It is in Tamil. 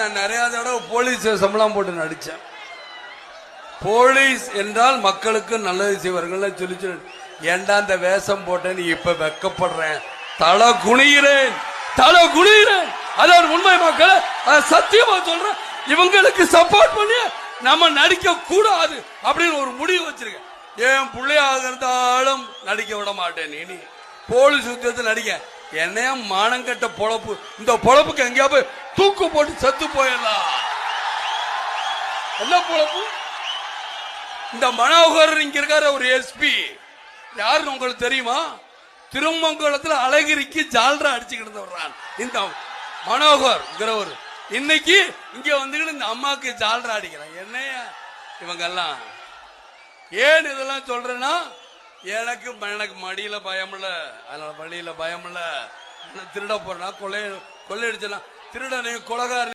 நான் நிறைய தடவை போலீஸ் சம்பளம் போட்டு நடிச்சேன். போலீஸ் என்றால் மக்களுக்கு நல்லது செய்வார்கள் சொல்லி சொல்லி ஏண்டா இந்த வேஷம் போட்டேன்னு இப்ப வெக்கப்படுறேன் தலை குனிகிறேன் தலை குனிகிறேன். அதான் உண்மை மக்கள் சத்தியமா சொல்றேன். இவங்களுக்கு சப்போர்ட் பண்ணி நம்ம நடிக்க கூடாது அப்படின்னு ஒரு முடிவு வச்சிருக்கேன். என் பிள்ளையாக இருந்தாலும் நடிக்க விட மாட்டேன் இனி போலீஸ் உத்தியோகத்தில் நடிக்க. என்னையா மானம் கட்ட பொழப்பு? இந்த பொழப்புக்கு எங்கேயா போய் தூக்கு போட்டு செத்து போயிடலாம். என்ன பொழப்பு? இந்த மனோகர் இங்க இருக்காரு ஒரு எஸ்பி யாருன்னு உங்களுக்கு தெரியுமா? திருமங்கலத்தில் அழகிரிக்கு ஜால்ரா அடிச்சுக்கிட்டு வர்றான் இந்த மனோகர் இன்னைக்கு இங்க வந்துக்கிட்டு இந்த அம்மாவுக்கு ஜால்ரா அடிக்கிறான். என்னையா இவங்கெல்லாம்? ஏன் இதெல்லாம் சொல்றேன்னா எனக்கு எனக்கு மடியில பயமில்ல அதனால வழியில பயமில்ல திருட போறேன்னா கொள்ளை கொள்ளையடிச்சனா திருடனையும் கொலகாரனையும்